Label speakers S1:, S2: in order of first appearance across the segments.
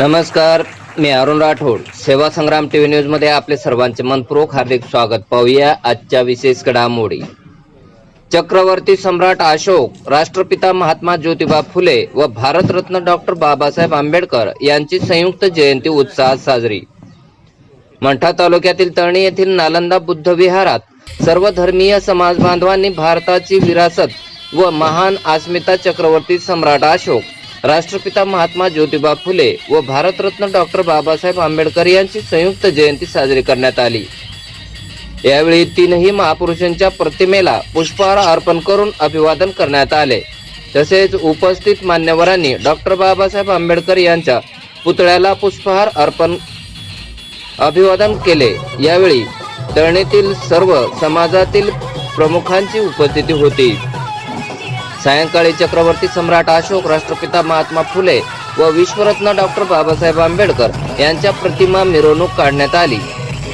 S1: नमस्कार मी अरुण राठोड सेवा संग्राम TV news मध्ये आपले सर्वांचे मनपूर्वक हार्दिक स्वागत पाहूया आजच्या विशेष घडामोडी चक्रवर्ती सम्राट अशोक राष्ट्रपिता महात्मा ज्योतिबा फुले व भारतरत्न डॉक्टर बाबासाहेब आंबेडकर यांची संयुक्त जयंती उत्साहात साजरी मंठा तालुक्यातील तळणी येथील नालंदा बुद्ध विहारात सर्व धर्मीय समाज बांधवांनी भारताची विरासत व महान अस्मिता चक्रवर्ती सम्राट अशोक राष्ट्रपिता महात्मा ज्योतिबा फुले व भारतरत्न डॉक्टर बाबासाहेब आंबेडकर यांची संयुक्त जयंती साजरी करण्यात आली यावेळी तीनही महापुरुषांच्या प्रतिमेला पुष्पहार अर्पण करून अभिवादन करण्यात आले तसेच उपस्थित मान्यवरांनी डॉक्टर बाबासाहेब आंबेडकर यांच्या पुतळ्याला पुष्पहार अर्पण अभिवादन केले यावेळी तळणीतील सर्व समाजातील प्रमुखांची उपस्थिती होती सायंकाळी चक्रवर्ती सम्राट अशोक राष्ट्रपिता महात्मा फुले व विश्वरत्न डॉक्टर बाबासाहेब आंबेडकर यांच्या प्रतिमा मिरवणूक काढण्यात आली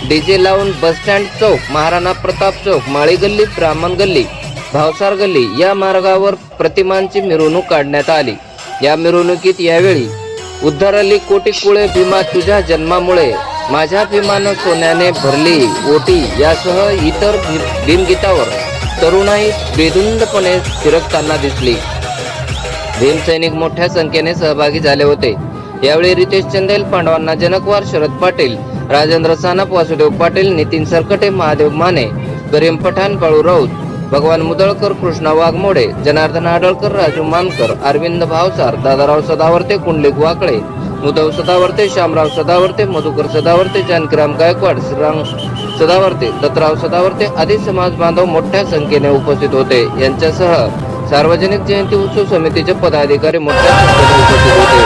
S1: डीजे लावून बसस्टँड चौक महाराणा प्रताप चौक माळी गल्ली ब्राह्मण गल्ली भावसार गल्ली या मार्गावर प्रतिमांची मिरवणूक काढण्यात आली या मिरवणुकीत यावेळी अली कोटी कुळे भीमा तुझ्या जन्मामुळे माझ्या विमानं सोन्याने भरली ओटी यासह इतर भीमगीतावर तरुणाई बेदुंदपणे फिरकताना दिसली भीमसैनिक मोठ्या संख्येने सहभागी झाले होते यावेळी रितेश चंदेल पांडवांना जनकवार शरद पाटील राजेंद्र सानप वासुदेव पाटील नितीन सरकटे महादेव माने करीम पठाण काळू राऊत भगवान मुदळकर कृष्णा वाघमोडे जनार्दन आडळकर राजू मानकर अरविंद भावसार दादाराव सदावर्ते कुंडलिक वाकळे उद्धव सदावर्ते श्यामराव सदावर्ते मधुकर सदावर्ते जानकीराम गायकवाड श्रीराम सदावर्ते दत्तराव सदावर्ते आदी समाज बांधव मोठ्या संख्येने उपस्थित होते यांच्यासह सार्वजनिक जयंती उत्सव समितीचे पदाधिकारी मोठ्या संख्येने उपस्थित होते